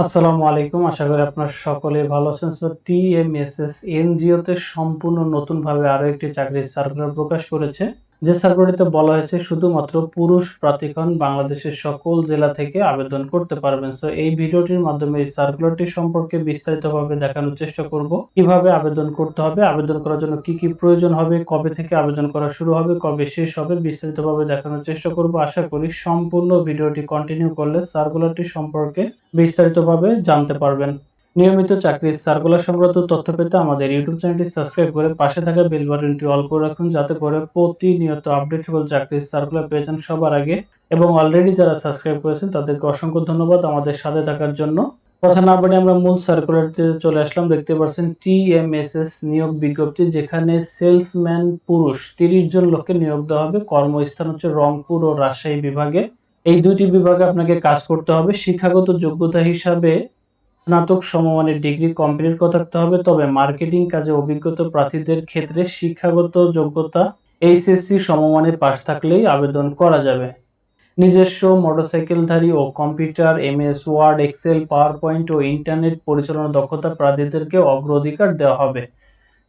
আসসালামু আলাইকুম। আশা করি আপনার সকলে ভালো আছেন। সো টিএমএসএস এনজিওতে সম্পূর্ণ নতুন ভাবে আরও একটি চাকরির সার্কুলার প্রকাশ করেছে। যে সার্কুলারটিতে বলা হয়েছে শুধুমাত্র পুরুষ প্রার্থীগণ বাংলাদেশের সকল জেলা থেকে আবেদন করতে পারবেন। সো এই ভিডিওটির মাধ্যমে এই সার্কুলারটি সম্পর্কে বিস্তারিতভাবে দেখানোর চেষ্টা করব। কীভাবে আবেদন করতে হবে, আবেদন করার জন্য কি কি প্রয়োজন হবে, কবে থেকে আবেদন করা শুরু হবে, কবে শেষ হবে, বিস্তারিতভাবে দেখানোর চেষ্টা করব। আশা করি সম্পূর্ণ ভিডিওটি কন্টিনিউ করলে সার্কুলারটি সম্পর্কে বিস্তারিতভাবে জানতে পারবেন। নিয়মিত চাকরির সার্কুলার সংক্রান্ত তথ্য পেতে আমাদের ইউটিউব চ্যানেলটি সাবস্ক্রাইব করে পাশে থাকা বেল বাটনটি অল করে রাখুন, যাতে করে প্রতিনিয়ত আপডেট সকল চাকরির সার্কুলার পেয়ে যান সবার আগে। এবং অলরেডি যারা সাবস্ক্রাইব করেছেন, তাদেরকে অসংখ্য ধন্যবাদ আমাদের সাথে থাকার জন্য। কথা না বলে আমরা মূল সার্কুলারতে চলে আসলাম। দেখতে পাচ্ছেন টিএমএসএস নিয়োগ বিজ্ঞপ্তি, যেখানে সেলসম্যান পুরুষ তিরিশ জন লোককে নিয়োগ দেওয়া হবে। কর্মস্থান হচ্ছে রংপুর ও রাজশাহী বিভাগে। এই দুটি বিভাগে আপনাকে কাজ করতে হবে। শিক্ষাগত যোগ্যতা হিসাবে স্নাতক সমমানের ডিগ্রি কমপ্লিট করে থাকতে হবে, তবে মার্কেটিং কাজে অভিজ্ঞতা প্রার্থীদের ক্ষেত্রে শিক্ষাগত যোগ্যতা এইচএসসি সমমানের পাশ থাকলেই আবেদন করা যাবে। নিজস্ব মোটরসাইকেলধারী ও computer, MS, Word, Excel PowerPoint ও ইন্টারনেট পরিচালনা দক্ষতা প্রার্থীদেরকে অগ্রাধিকার দেওয়া হবে।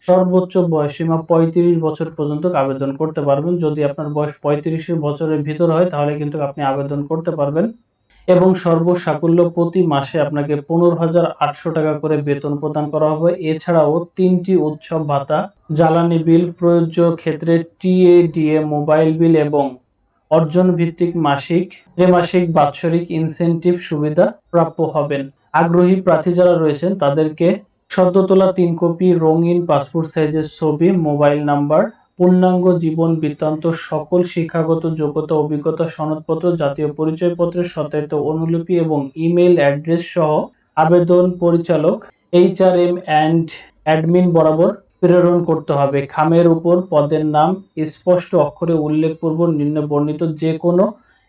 সর্বোচ্চ বয়সীমা পঁয়ত্রিশ বছর পর্যন্ত আবেদন করতে পারবেন। যদি আপনার বয়স পঁয়ত্রিশ বছরের ভিতর হয়, তাহলে কিন্তু আপনি আবেদন করতে পারবেন। এবং সর্বসাকুল্য প্রতি মাসে আপনাকে পনেরো হাজার আটশো টাকা করে বেতন প্রদান করা হবে। এছাড়াও তিনটি উৎসব, ভাতা, জ্বালানি বিল, প্রযোজ্য ক্ষেত্রে টিএডিএ, মোবাইল বিল এবং অর্জন ভিত্তিক মাসিক, ত্রিমাসিক বাৎসরিক ইনসেন্টিভ সুবিধা প্রাপ্য হবেন। আগ্রহী প্রার্থী যারা রয়েছেন তাদেরকে সদ্য তোলা তিন কপি রঙিন পাসপোর্ট সাইজের ছবি, মোবাইল নাম্বার পূর্ণাঙ্গ জীবন বৃত্তান্ত সকল শিক্ষাগত যোগ্যতা, অভিজ্ঞতা, সনদপত্র, জাতীয় পরিচয়পত্রের সত্যায়িত অনুলিপি এবং ইমেইল অ্যাড্রেস সহ আবেদন পরিচালক এইচআরএম অ্যান্ড অ্যাডমিন বরাবর প্রেরণ করতে হবে। খামের উপর পদের নাম স্পষ্ট অক্ষরে উল্লেখপূর্বক নিম্ন বর্ণিত যে কোনো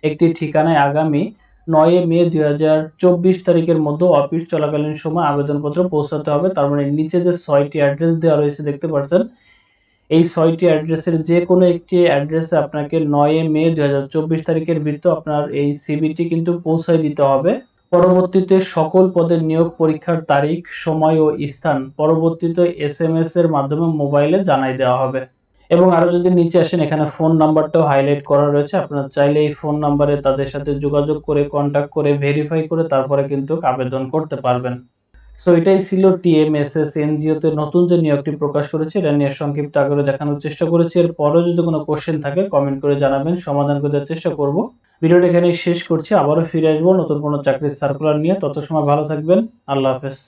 একটি ঠিকানায় আগামী নয় মে দু হাজার চব্বিশ তারিখের মধ্যে অফিস চলাকালীন সময় আবেদনপত্র পৌঁছাতে হবে। তার মানে নিচে যে ছয়টি অ্যাড্রেস দেওয়া রয়েছে, দেখতে পাচ্ছেন এই ছয়টি অ্যাড্রেসের যে কোনো একটি অ্যাড্রেসে আপনাকে নয় মে দুই তারিখের ভিতর আপনার এই সিবিটি কিন্তু পৌঁছায় দিতে হবে। পরবর্তীতে সকল পদের নিয়োগ পরীক্ষার তারিখ, সময় ও স্থান পরবর্তীতে এস এম এস এর মাধ্যমে মোবাইলে জানাই দেওয়া হবে। এবং আরও যদি নিচে আসেন, এখানে ফোন নাম্বারটাও হাইলাইট করা রয়েছে। আপনারা চাইলে এই ফোন নাম্বারে তাদের সাথে যোগাযোগ করে কন্ট্যাক্ট করে ভেরিফাই করে তারপরে কিন্তু আবেদন করতে পারবেন। সো এটাই ছিল টিএমএসএস এনজিও তে নতুন যে নিয়োগটি প্রকাশ করেছে, এটা নিয়ে সংক্ষিপ্ত আকারে দেখানোর চেষ্টা করেছি। এর পরও যদি কোনো কোশ্চেন থাকে কমেন্ট করে জানাবেন, সমাধান করতে চেষ্টা করব। ভিডিওটা এখানে শেষ করছি, আবারও ফিরে আসব নতুন কোনো চাকরির সার্কুলার নিয়ে। তত সময় ভালো থাকবেন, আল্লাহ হাফেজ।